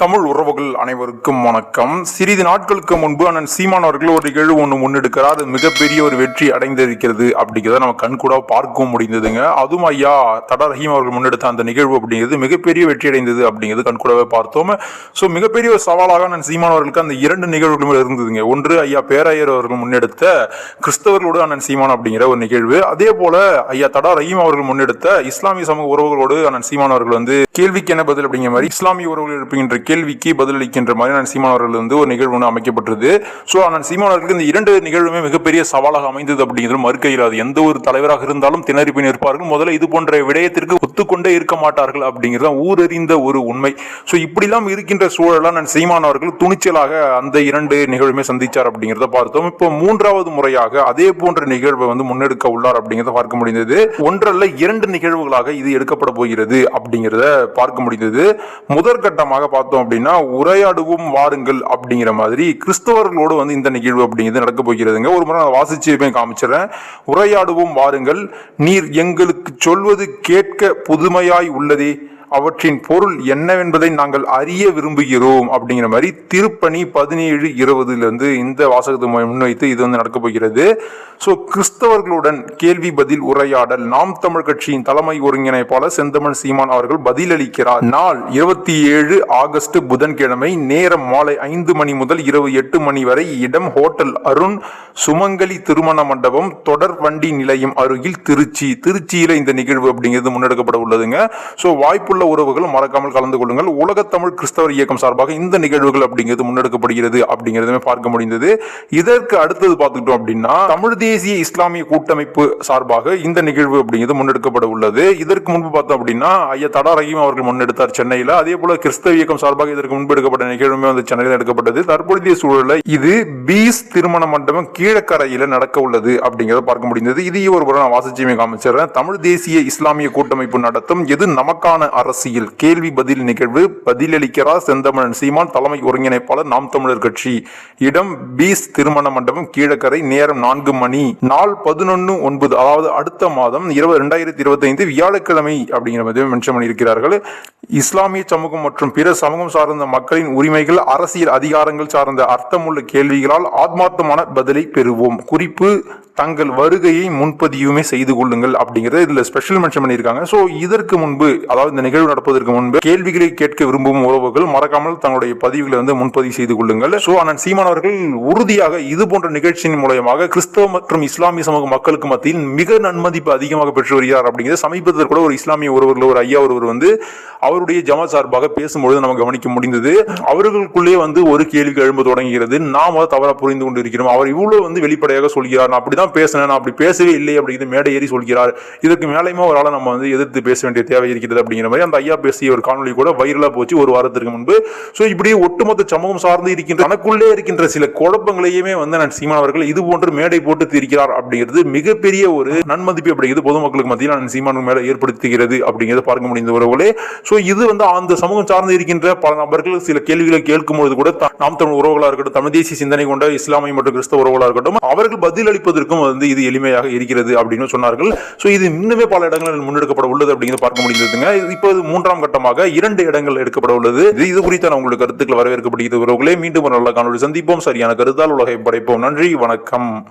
தமிழ் உறவுகள் அனைவருக்கும் வணக்கம். சிறிது நாட்களுக்கு முன்பு அண்ணன் சீமான் அவர்கள் ஒரு நிகழ்வு ஒன்று முன்னெடுக்கிறார். அது மிகப்பெரிய ஒரு வெற்றி அடைந்திருக்கிறது அப்படிங்கிறத நம்ம கண்கூடாக பார்க்கவும் முடிந்ததுங்க. அதுவும் ஐயா தடா ரஹீம் அவர்கள் முன்னெடுத்த அந்த நிகழ்வு அப்படிங்கிறது மிகப்பெரிய வெற்றி அடைந்தது அப்படிங்கிறது கண்கூடாவே பார்த்தோம். ஸோ மிகப்பெரிய ஒரு சவாலாக அண்ணன் சீமான் அவர்களுக்கு அந்த இரண்டு நிகழ்வுகளும் இருந்ததுங்க. ஒன்று ஐயா பேராயர் அவர்கள் முன்னெடுத்த கிறிஸ்தவர்களோடு அண்ணன் சீமான் அப்படிங்கிற ஒரு நிகழ்வு. அதே போல ஐயா தடா ரஹீம் அவர்கள் முன்னெடுத்த இஸ்லாமிய சமூக உறவுகளோடு அண்ணன் சீமான் அவர்கள் வந்து கேள்விக்கு என்ன பதில் அப்படிங்கிற மாதிரி இஸ்லாமிய உறவுகள் இருக்கின்ற கேள்விக்கு பதிலளிக்கின்ற மாதிரி நான் சீமான் அவர்கள் வந்து ஒரு நிகழ்வு ஒன்று அமைக்கப்பட்டது ஸோ நான் சீமான் அவர்களுக்கு இந்த இரண்டு நிகழ்வுமே மிகப்பெரிய சவாலாக அமைந்தது அப்படிங்கிறது மறுக்க அது எந்த ஒரு தலைவராக இருந்தாலும் திணறிப்பின் இருப்பார்கள் நிற்பார்கள். முதல்ல இது போன்ற விடயத்திற்கு ஒத்துக்கொண்டே இருக்க மாட்டார்கள் அப்படிங்கிறது ஊரறிந்த ஒரு உண்மை. ஸோ இப்படிலாம் இருக்கின்ற சூழலாம் நான் சீமான் அவர்கள் துணிச்சலாக அந்த இரண்டு நிகழ்வுமே சந்திச்சார் அப்படிங்கிறத பார்த்தோம். இப்போ மூன்றாவது முறையாக அதே போன்ற நிகழ்வை வந்து முன்னெடுக்க உள்ளார் அப்படிங்கிறத பார்க்க முடிந்தது. ஒன்றல்ல இரண்டு நிகழ்வுகளாக இது எடுக்கப்பட போகிறது அப்படிங்கிறத பார்க்க முடிந்தது. முதற்கட்டமாக பார்த்தோம் அப்படின்னா உரையாடுவோம் வாருங்கள் அப்படிங்கிற மாதிரி கிறிஸ்தவர்களோடு வந்து இந்த நிகழ்வு அப்படிங்கிறது நடக்க போகிறதுங்க. ஒரு முறை நான் வாசிச்சு போய் காமிச்சிடறேன். உரையாடுவோம் வாருங்கள் நீர் எங்களுக்கு சொல்வது கேட்க புதுமையாய் உள்ளதே. அவற்றின் பொருள் என்னவென்பதை நாங்கள் அறிய விரும்புகிறோம் அப்படிங்கிற மாதிரி திருப்பணி பதினேழு இருபதுலேருந்து இந்த வாசகத்தை முன்வைத்து இது வந்து நடக்க போகிறது. ஸோ கிறிஸ்தவர்களுடன் கேள்வி பதில் உரையாடல் நாம் தமிழ் கட்சியின் தலைமை ஒருங்கிணைப்பாளர் செந்தமன் சீமான் அவர்கள் பதிலளிக்கிறார். நாள் இருபத்தி ஏழு ஆகஸ்ட் புதன்கிழமை நேரம் மாலை ஐந்து மணி முதல் இரவு எட்டு மணி வரை இடம் ஹோட்டல் அருண் சுமங்கலி திருமண மண்டபம் தொடர் வண்டி நிலையம் அருகில் திருச்சி. திருச்சியில இந்த நிகழ்வு அப்படிங்கிறது முன்னெடுக்கப்பட உள்ளதுங்க. ஸோ அன்புள்ள உறவுகள் மறக்காமல் கலந்து கொள்ளுங்கள். உலகத் தமிழ் கிறிஸ்தவர் இயக்கம் சார்பாக இந்த நிகழ்வுகள் அப்படிங்கிறது முன்னெடுக்கப்படுகிறது அப்படிங்கிறதுமே பார்க்க முடிந்தது. இதற்கு அடுத்தது பார்த்துக்கிட்டோம் அப்படின்னா தமிழ் தேசிய இஸ்லாமிய கூட்டமைப்பு சார்பாக இந்த நிகழ்வு அப்படிங்கிறது முன்னெடுக்கப்பட உள்ளது. இதற்கு முன்பு பார்த்தோம் அப்படின்னா ஐயா தடா ரஹீம் அவர்கள் முன்னெடுத்தார் சென்னையில். அதே போல கிறிஸ்தவ இயக்கம் சார்பாக இதற்கு முன்பு எடுக்கப்பட்ட நிகழ்வுமே வந்து சென்னையில் எடுக்கப்பட்டது தற்போதைய சூழலில் இது பீஸ் திருமண மண்டபம் கீழக்கரையில் நடக்க உள்ளது அப்படிங்கிறத பார்க்க முடிந்தது. இதையும் ஒரு முறை நான் வாசிச்சுமே காமிச்சிடுறேன். தமிழ் தேசிய இஸ்லாமிய கூட்டமைப்பு நடத்தும் எது நமக்கான அரசியல் கேள்வி பதில் நிகழ்வு பதிலளிக்கிறார் செந்தமிழன். சீமான் தலைமை ஒருங்கிணைப்பாளர் நாம் தமிழர் கட்சி. இடம் பீஸ் திருமண மண்டபம் கீழக்கரை நேரம் நான்கு மணி. நாள் பதினொன்று ஒன்பது அதாவது அடுத்த மாதம் இருபது ரெண்டாயிரத்தி இருபத்தி ஐந்து வியாழக்கிழமை அப்படிங்கிற மாதிரி மென்ஷன் பண்ணியிருக்கிறார்கள். இஸ்லாமிய சமூகம் மற்றும் பிற சமூகம் சார்ந்த மக்களின் உரிமைகள் அரசியல் அதிகாரங்கள் சார்ந்த அர்த்தமுள்ள கேள்விகளால் ஆத்மார்த்தமான பதிலை பெறுவோம். குறிப்பு தங்கள் வருகையை முன்பதிவுமே செய்து கொள்ளுங்கள் அப்படிங்கறத இதுல ஸ்பெஷல் மென்ஷன் பண்ணியிருக்காங்க. ஸோ இதற்கு முன்பு அதாவது இந்த நிகழ்வு நடப்பதற்கு முன்பு கேள்விகளை கேட்க விரும்பும் உறவுகள் மறக்காமல் தங்களுடைய பதிவுகளை வந்து முன்பதிவு செய்து கொள்ளுங்கள். ஸோ அண்ணன் சீமான் அவர்கள் உறுதியாக இது போன்ற நிகழ்ச்சியின் மூலயமாக கிறிஸ்தவ மற்றும் இஸ்லாமிய சமூக மக்களுக்கு மத்தியில் மிக நன்மதிப்பு அதிகமாக பெற்று வருகிறார் அப்படிங்கிறது சமீபத்தில் கூட ஒரு இஸ்லாமிய ஒருவர்கள் ஒரு ஐயா ஒருவர் வந்து அவருடைய ஜமா சார்பாக பேசும்பொழுது நம்ம கவனிக்க முடிந்தது. அவர்களுக்குள்ளே வந்து ஒரு கேள்வி எழும்ப தொடங்குகிறது. நாம் அதை தவறா புரிந்து கொண்டு இருக்கிறோம் அவர் இவ்வளவு வந்து வெளிப்படையாக சொல்கிறார். நான் அப்படிதான் பேசினேன். நான் அப்படி பேசவே இல்லை அப்படிங்கிறது மேடை ஏறி சொல்கிறார். இதற்கு மேலேயுமா ஒரு ஆளை நம்ம வந்து எதிர்த்து பேச வேண்டிய தேவை இருக்கிறது அப்படிங்கிற மாதிரி அந்த ஐயா பேசிய ஒரு காணொலி கூட வைரலா போச்சு ஒரு வாரத்திற்கு முன்பு. ஸோ இப்படி ஒட்டுமொத்த சமூகம் சார்ந்து இருக்கின்ற தனக்குள்ளே இருக்கின்ற சில குழப்பங்களையுமே வந்து நான் சீமான் அவர்கள் இது போன்று மேடை போட்டு தீர்க்கிறார் அப்படிங்கிறது மிகப்பெரிய ஒரு நன்மதிப்பு அப்படிங்கிறது பொதுமக்களுக்கு மத்தியில் நான் சீமான் மேல ஏற்படுத்துகிறது அப்படிங்கிறத பார்க்க முடிந்த உறவுகளே. ஸோ இது வந்து அந்த சமூகம் சார்ந்து இருக்கின்ற பல நபர்கள் சில கேள்விகளை கேட்கும் பொழுது கூட நாம் தமிழ் உறவுகளாக இருக்கட்டும் தமிழ் தேசிய சிந்தனை கொண்ட இஸ்லாமிய மற்றும் கிறிஸ்தவ உறவுகளாக இருக்கட்டும் அவர்கள் பதில் அளிப்பதற்கும் வந்து இது எளிமையாக இருக்கிறது அப்படின்னு சொன்னார்கள். ஸோ இது இன்னுமே பல இடங்களில் முன்னெடுக்கப்பட உள்ளது அப்படிங்கிறத பார்க்க முடிந்ததுங்க. இப்போது மூன்றாம் கட்டமாக இரண்டு இடங்கள் எடுக்கப்பட உள்ளது. இது இது குறித்தான உங்களுக்கு கருத்துக்கள் வரவேற்கப்படுகிறது. உறவுகளே மீண்டும் ஒரு நல்ல காணொலி சந்திப்போம். சரியான கருத்தால் உலகை படைப்போம். நன்றி. வணக்கம்.